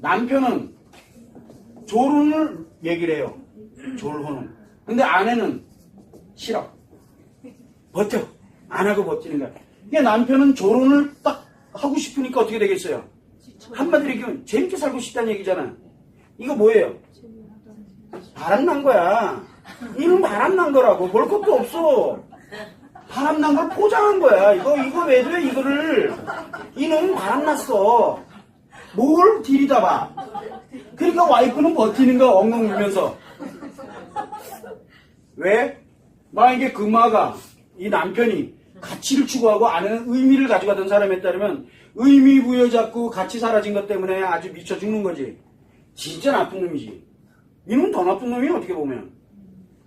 남편은 졸혼을 얘기를 해요. 졸혼은. 근데 아내는 싫어. 버텨. 안 하고 버티는 거야. 그러니까 남편은 졸혼을 딱 하고 싶으니까 어떻게 되겠어요? 한마디로 얘기하면 재밌게 살고 싶다는 얘기잖아. 이거 뭐예요? 바람난 거야. 이는 바람난 거라고. 볼 것도 없어. 바람난 걸 포장한 거야. 이거, 이거 왜 돼, 이거를. 이놈은 바람났어. 뭘 들이다 봐. 그러니까 와이프는 버티는 거 엉엉 울면서. 왜? 만약에 금마가, 이 남편이 가치를 추구하고 아내는 의미를 가져가던 사람에 따르면 의미 부여잡고 같이 사라진 것 때문에 아주 미쳐 죽는 거지. 진짜 나쁜 놈이지. 이놈은 더 나쁜 놈이 어떻게 보면.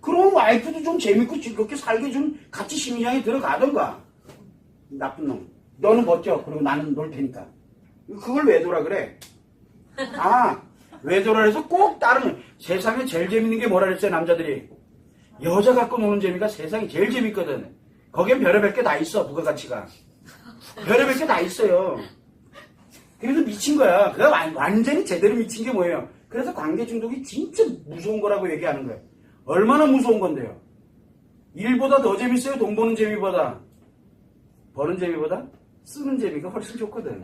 그럼 와이프도 좀 재밌고 즐겁게 살게 좀 같이 심리장에 들어가던가. 나쁜 놈. 너는 버텨. 그리고 나는 놀 테니까. 그걸 외도라 그래. 아, 외도라 해서 꼭 다른, 세상에 제일 재밌는 게 뭐라 그랬어요, 남자들이. 여자 갖고 노는 재미가 세상에 제일 재밌거든. 거기엔 별의별 게 다 있어, 부가가치가. 별의별 게 다 있어요. 그래서 미친 거야. 완- 완전히 제대로 미친 게 뭐예요? 그래서 관계 중독이 진짜 무서운 거라고 얘기하는 거예요. 얼마나 무서운 건데요? 일보다 더 재밌어요? 돈 버는 재미보다? 버는 재미보다? 쓰는 재미가 훨씬 좋거든.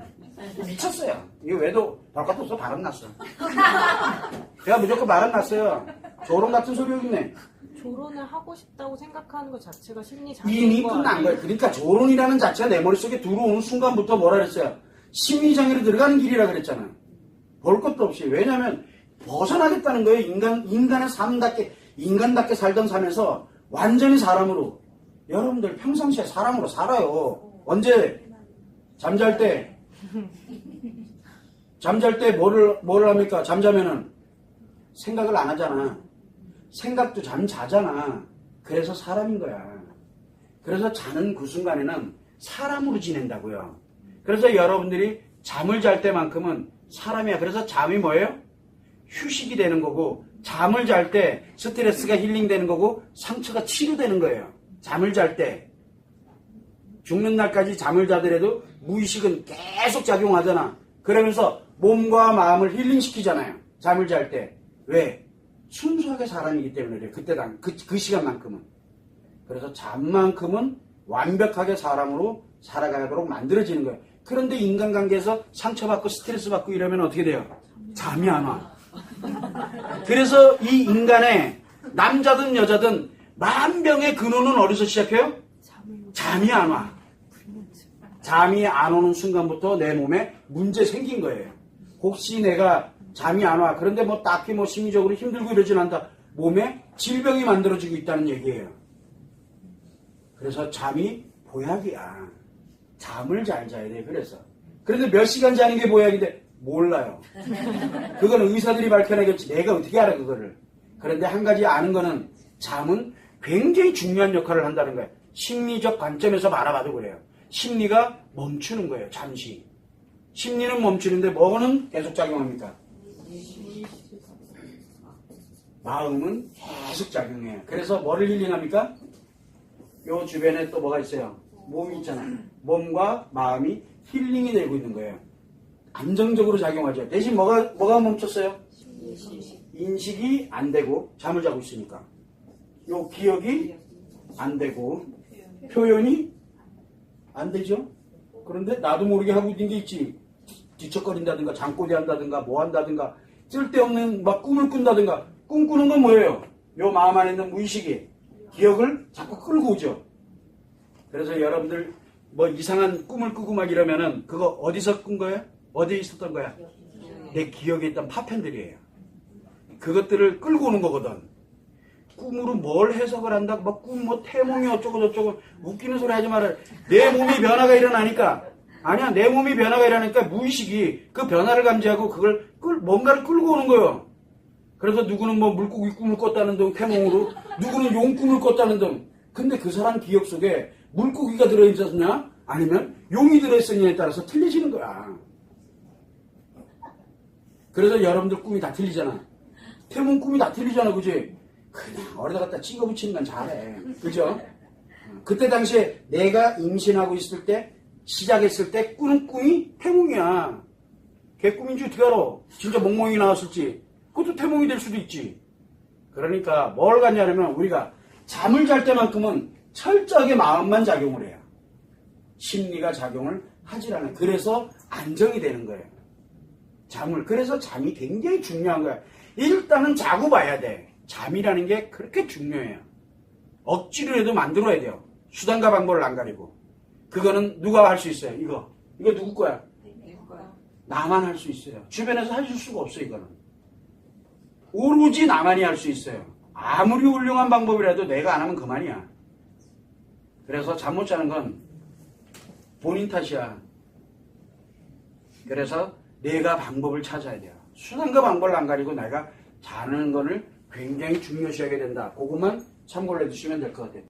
미쳤어요. 이거 왜도 바깥 없어 바람 났어. 내가 무조건 바람 났어요. 조롱 같은 소리 여기네. 조론을 하고 싶다고 생각하는 것 자체가 심리 이미 장애인 거 끝난 아니에요? 거예요. 그러니까 조론이라는 자체가 내 머릿속에 들어오는 순간부터 뭐라 그랬어요? 심리장애로 들어가는 길이라 그랬잖아. 볼 것도 없이. 왜냐면 벗어나겠다는 거예요. 인간, 인간의 삶답게, 인간답게 살던 삶에서 완전히 사람으로. 여러분들 평상시에 사람으로 살아요. 언제? 잠잘 때. 잠잘 때 뭐를, 뭐를 합니까? 잠자면은 생각을 안 하잖아. 생각도 잠 자잖아. 그래서 사람인 거야. 그래서 자는 그 순간에는 사람으로 지낸다고요. 그래서 여러분들이 잠을 잘 때만큼은 사람이야. 그래서 잠이 뭐예요? 휴식이 되는 거고 잠을 잘 때 스트레스가 힐링되는 거고 상처가 치료되는 거예요. 잠을 잘 때. 죽는 날까지 잠을 자더라도 무의식은 계속 작용하잖아. 그러면서 몸과 마음을 힐링시키잖아요. 잠을 잘 때. 왜? 순수하게 사람이기 때문에 그래요. 그때 당, 그, 그 시간만큼은. 그래서 잠만큼은 완벽하게 사람으로 살아가도록 만들어지는 거예요. 그런데 인간관계에서 상처받고 스트레스 받고 이러면 어떻게 돼요? 잠이 안 와. 그래서 이 인간의 남자든 여자든 만병의 근원은 어디서 시작해요? 잠이 안 와. 잠이 안 오는 순간부터 내 몸에 문제 생긴 거예요. 혹시 내가 잠이 안 와. 그런데 뭐 딱히 뭐 심리적으로 힘들고 이러진 않다. 몸에 질병이 만들어지고 있다는 얘기예요. 그래서 잠이 보약이야. 잠을 잘 자야 돼. 그래서. 그런데 몇 시간 자는 게 보약인데 몰라요. 그거는 의사들이 밝혀내겠지. 내가 어떻게 알아 그거를. 그런데 한 가지 아는 거는 잠은 굉장히 중요한 역할을 한다는 거예요. 심리적 관점에서 바라봐도 그래요. 심리가 멈추는 거예요. 잠시. 심리는 멈추는데 뭐는 계속 작용합니까? 마음은 계속 작용해요. 그래서 뭐를 힐링합니까? 요 주변에 또 뭐가 있어요? 몸이 있잖아요. 몸과 마음이 힐링이 되고 있는 거예요. 안정적으로 작용하죠. 대신 뭐가, 뭐가 멈췄어요? 인식이 안 되고 잠을 자고 있으니까. 요 기억이 안 되고 표현이 안 되죠? 그런데 나도 모르게 하고 있는 게 있지. 뒤척거린다든가 장꼬리 한다든가 뭐 한다든가 쓸데없는 막 꿈을 꾼다든가 꿈꾸는 건 뭐예요? 요 마음 안에 있는 무의식이 기억을 자꾸 끌고 오죠. 그래서 여러분들 뭐 이상한 꿈을 꾸고 막 이러면은 그거 어디서 꾼 거예요? 어디에 있었던 거야? 내 기억에 있던 파편들이에요. 그것들을 끌고 오는 거거든. 꿈으로 뭘 해석을 한다? 막 꿈 뭐 태몽이 어쩌고 저쩌고 웃기는 소리 하지 말아. 내 몸이 변화가 일어나니까 아니야 내 몸이 변화가 일어나니까 무의식이 그 변화를 감지하고 그걸 끌 뭔가를 끌고 오는 거예요. 그래서 누구는 뭐 물고기 꿈을 꿨다는 등 태몽으로 누구는 용 꿈을 꿨다는 등 근데 그 사람 기억 속에 물고기가 들어있었냐 아니면 용이 들어있었냐에 따라서 틀려지는 거야. 그래서 여러분들 꿈이 다 틀리잖아. 태몽 꿈이 다 틀리잖아, 그지? 그냥 어디다 갖다 찍어 붙이는 건 잘해. 그죠? 그때 당시에 내가 임신하고 있을 때, 시작했을 때 꾸는 꿈이 태몽이야. 개꿈인지 어떻게 알아? 진짜 몽몽이 나왔을지. 그것도 태몽이 될 수도 있지. 그러니까 뭘 갖냐면 우리가 잠을 잘 때만큼은 철저하게 마음만 작용을 해요. 심리가 작용을 하질 않아요. 그래서 안정이 되는 거예요. 잠을. 그래서 잠이 굉장히 중요한 거야. 일단은 자고 봐야 돼. 잠이라는 게 그렇게 중요해요. 억지로라도 만들어야 돼요. 수단과 방법을 안 가리고. 그거는 누가 할 수 있어요? 이거. 이거 누구 거야? 나만 할 수 있어요. 주변에서 해줄 수가 없어, 이거는. 오로지 나만이 할 수 있어요. 아무리 훌륭한 방법이라도 내가 안 하면 그만이야. 그래서 잠 못 자는 건 본인 탓이야. 그래서 내가 방법을 찾아야 돼요. 수단과 방법을 안 가리고 내가 자는 거를 굉장히 중요시하게 된다. 그것만 참고를 해주시면 될 것 같아요.